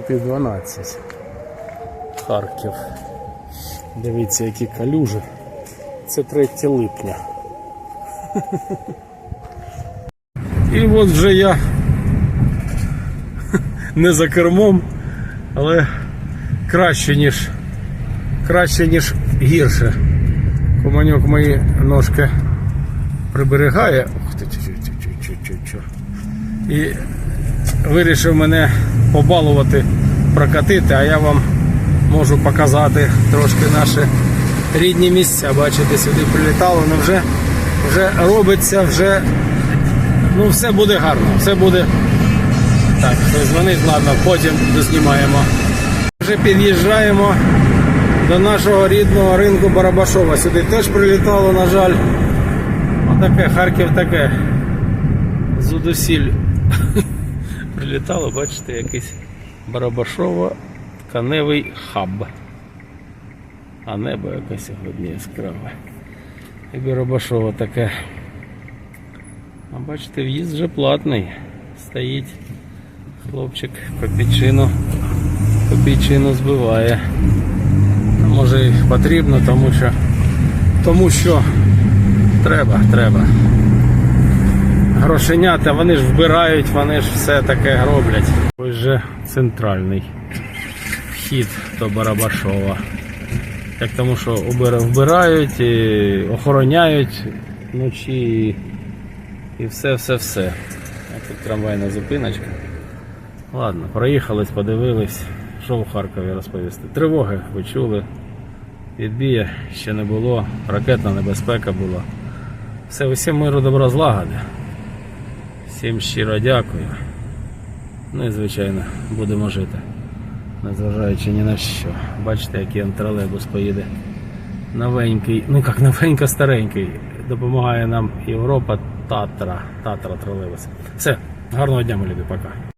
5.12. Харків. Дивіться, які калюжі. Це 3 липня. І от вже я не за кермом, але краще, ніж краще, ніж гірше. Команьок мої ножки приберігає. Ух ти, чу-чу-чу-чу-чу-чу. І вирішив мене побалувати, прокатити, а я вам можу показати трошки наші рідні місця. Бачите, сюди прилітало, але вже, вже робиться, вже ну все буде гарно, все буде. Так, хтось дзвонить, ладно, потім дознімаємо. Вже під'їжджаємо до нашого рідного ринку Барабашова. Сюди теж прилітало, на жаль. Отаке, Харків таке. Зудосіль прилітало, бачите, якийсь Барабашова тканевий хаб. А небо якесь сьогодні яскраве. І Барабашова таке. А бачите, в'їзд вже платний. Стоїть хлопчик копійчину, копійчину збиває. Може і потрібно, тому що тому що треба, треба. Грошенята, вони ж вбирають, вони ж все таке роблять. Ось же центральний вхід до Барабашова. Як тому, що вбирають, і охороняють вночі і, і все, все, все. А тут трамвайна зупиночка. Ладно, проїхались, подивились. Що в Харкові розповісти? Тривоги ви чули. Відбія ще не було, ракетна небезпека була. Все, усім миру добра злагоди. Всім щиро дякую. Ну і звичайно, будемо жити. Незважаючи ні на що. Бачите, який он тролейбус поїде. Новенький, ну як новенько старенький. Допомагає нам Європа Татра. Татра тролейбус. Все, гарного дня, мої любі, пока.